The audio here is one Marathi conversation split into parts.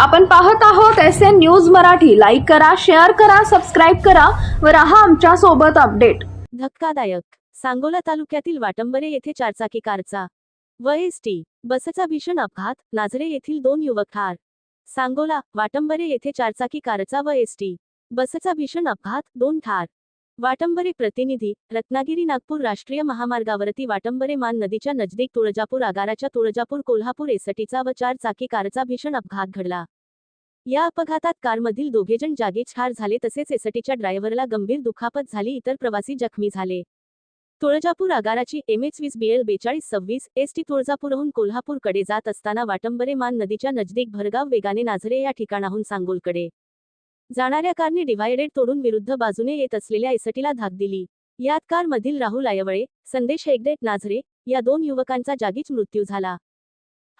आपण पाहत आहोत S N news Marathi. Like करा शेअर करा सबस्क्राईब करा व राहा आमच्यासोबत अपडेट धक्कादायक. सांगोला तालुक्यातील वाटंबरे येथे चारचाकी कारचा. व एस टी. बसचा भीषण अपघात. नाझरे येथील दोन युवक ठार. सांगोला वाटंबरे येथे चारचाकी कारचा व एस टी. बसचा भीषण अपघात. दोन ठार. वाटंबरे प्रतिनिधी रत्नागिरी नागपूर राष्ट्रीय महामार्गावरती वाटंबरे मान नदीच्या नजदीक तुळजापूर आगाराच्या तुळजापूर कोल्हापूर एसटीचा व चार चाकी कारचा भीषण अपघात घडला. या अपघातात कारमधील दोघेजण जागीच ठार झाले तसेच एसटीच्या ड्रायव्हरला गंभीर दुखापत झाली इतर प्रवासी जखमी झाले. तुळजापूर आगाराची एम एच वीस बीएल बेचाळीस सव्वीस एस टी तुळजापूरहून कोल्हापूरकडे जात असताना वाटंबरे मान नदीच्या नजदीक भरगाव वेगाने नाझरे या ठिकाणाहून सांगोलकडे. जाणाऱ्या कारने डिव्हायडेड तोडून विरुद्ध बाजूने येत असलेल्या एसटीला धाक दिली. यात कारमधील राहुल आयवळे संदेश हेगडेट नाझरे या दोन युवकांचा जागीच मृत्यू झाला.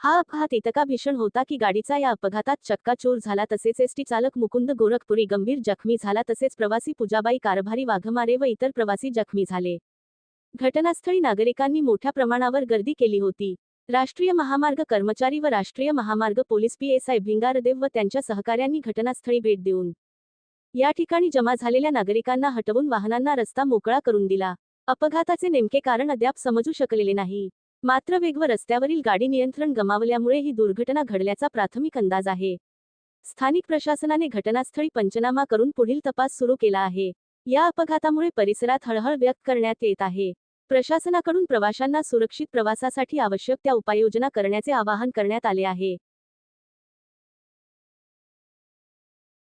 हा अपघात इतका भीषण होता की गाडीचा या अपघातात चक्काचूर झाला तसेच एसटी चालक मुकुंद गोरखपुरी गंभीर जखमी झाला तसेच प्रवासी पूजाबाई कारभारी वाघमारे व इतर प्रवासी जखमी झाले. घटनास्थळी नागरिकांनी मोठ्या प्रमाणावर गर्दी केली होती. राष्ट्रीय महामार्ग कर्मचारी व राष्ट्रीय महामार्ग पोलीस पीएसआय भिंगारदेव व त्यांच्या सहकाऱ्यांनी घटनास्थळी भेट देऊन या ठिकाणी जमा झालेल्या नागरिकांना हटवून वाहनांना रस्ता मोकळा करून दिला. अपघाताचे नेमके कारण अद्याप समजू शकलेले नाही. मात्र वेग व रस्त्यावरील गाडी नियंत्रण गमावल्यामुळे ही दुर्घटना घडल्याचा प्राथमिक अंदाज आहे. स्थानिक प्रशासनाने घटनास्थळी पंचनामा करून पुढील तपास सुरू केला आहे. या अपघातामुळे परिसरात हळहळ व्यक्त करण्यात येत आहे. प्रशासनाकडून प्रवाशांना सुरक्षित प्रवासासाठी आवश्यक त्या उपाययोजना करण्याचे आवाहन करण्यात आले आहे.